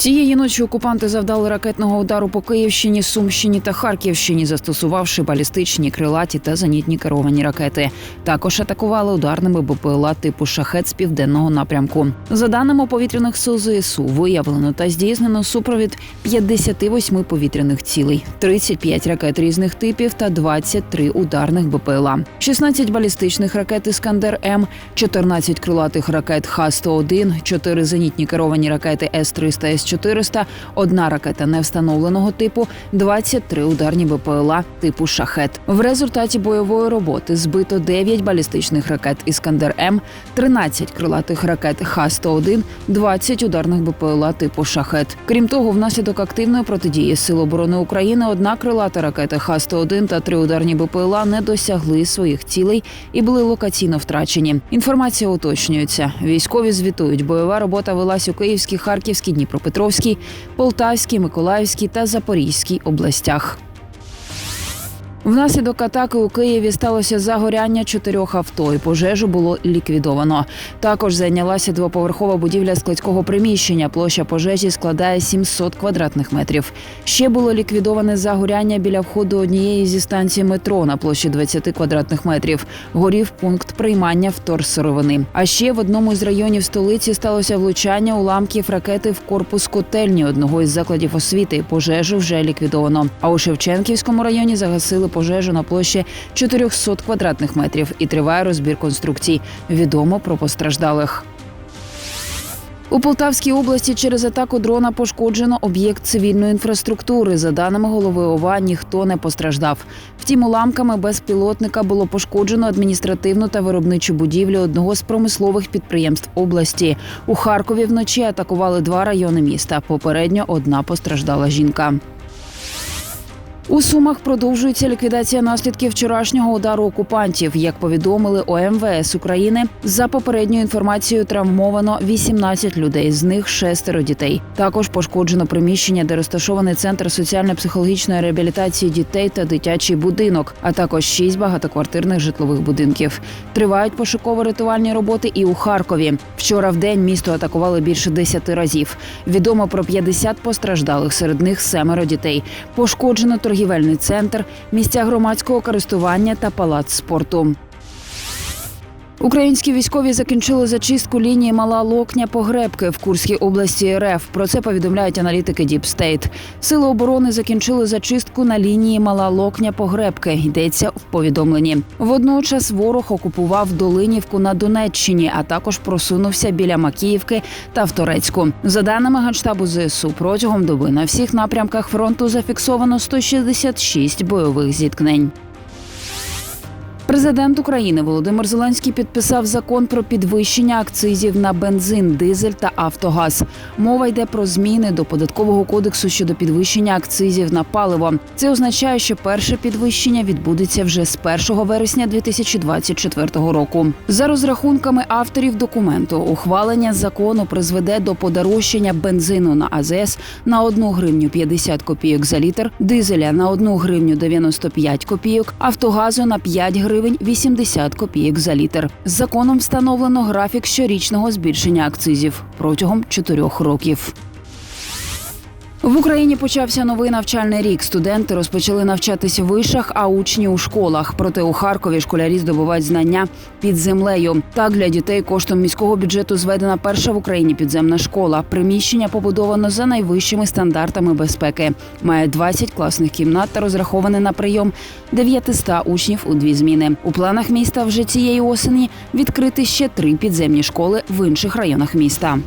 Цієї ночі окупанти завдали ракетного удару по Київщині, Сумщині та Харківщині, застосувавши балістичні, крилаті та зенітні керовані ракети. Також атакували ударними БПЛА типу шахет з південного напрямку. За даними повітряних сил ЗСУ, виявлено та здійснено супровід 58 повітряних цілей, 35 ракет різних типів та 23 ударних БПЛА, 16 балістичних ракет Іскандер М, 14 крилатих ракет Х-101, 4 зенітні керовані ракети С-300, С-400, одна ракета невстановленого типу, 23 ударні БПЛА типу шахет. В результаті бойової роботи збито 9 балістичних ракет Іскандер М, 13 крилатих ракет Х-101, 20 ударних БПЛА типу шахет. Крім того, внаслідок активної протидії Сил оборони України одна крилата ракета Х-101 та три ударні БПЛА не досягли своїх цілей і були локаційно втрачені. Інформація уточнюється. Військові звітують, бойова робота велась у Київській, Харківській, Дніпропетровській, Полтавській, Миколаївській та Запорізькій областях. Внаслідок атаки у Києві сталося загоряння чотирьох авто, і пожежу було ліквідовано. Також зайнялася двоповерхова будівля складського приміщення. Площа пожежі складає 700 квадратних метрів. Ще було ліквідоване загоряння біля входу однієї зі станцій метро на площі 20 квадратних метрів. Горів пункт приймання вторсировини. А ще в одному з районів столиці сталося влучання уламків ракети в корпус котельні одного із закладів освіти. Пожежу вже ліквідовано. А у Шевченківському районі загасили пожежу на площі 400 квадратних метрів і триває розбір конструкцій. Відомо про постраждалих. У Полтавській області через атаку дрона пошкоджено об'єкт цивільної інфраструктури. За даними голови ОВА, ніхто не постраждав. Втім, уламками безпілотника було пошкоджено адміністративну та виробничу будівлю одного з промислових підприємств області. У Харкові вночі атакували два райони міста. Попередньо одна постраждала жінка. У Сумах продовжується ліквідація наслідків вчорашнього удару окупантів. Як повідомили ОМВС України, за попередньою інформацією травмовано 18 людей, з них шестеро дітей. Також пошкоджено приміщення, де розташований центр соціально-психологічної реабілітації дітей та дитячий будинок, а також шість багатоквартирних житлових будинків. Тривають пошуково-рятувальні роботи і у Харкові. Вчора в день місто атакували більше 10 разів. Відомо про 50 постраждалих, серед них семеро дітей. Пошкоджено торгівельний центр, місця громадського користування та палац спорту. Українські військові закінчили зачистку лінії Мала Локня Погребки в Курській області РФ. Про це повідомляють аналітики State. Сили оборони закінчили зачистку на лінії Мала Локня Погребки. Йдеться в повідомленні. Водночас ворог окупував Долинівку на Донеччині, а також просунувся біля Макіївки та в Торецьку. За даними генштабу ЗСУ, протягом доби на всіх напрямках фронту зафіксовано 166 бойових зіткнень. Президент України Володимир Зеленський підписав закон про підвищення акцизів на бензин, дизель та автогаз. Мова йде про зміни до податкового кодексу щодо підвищення акцизів на паливо. Це означає, що перше підвищення відбудеться вже з 1 вересня 2024 року. За розрахунками авторів документу, ухвалення закону призведе до подорожчання бензину на АЗС на 1 гривню 50 копійок за літр, дизеля на 1 гривню 95 копійок, автогазу на 5 гривень 80 копійок за літр. Законом встановлено графік щорічного збільшення акцизів протягом чотирьох років. В Україні почався новий навчальний рік. Студенти розпочали навчатися в вишах, а учні у школах. Проте у Харкові школярі здобувають знання під землею. Так для дітей коштом міського бюджету зведена перша в Україні підземна школа. Приміщення побудовано за найвищими стандартами безпеки. Має 20 класних кімнат та розраховане на прийом 900 учнів у дві зміни. У планах міста вже цієї осені відкрити ще три підземні школи в інших районах міста.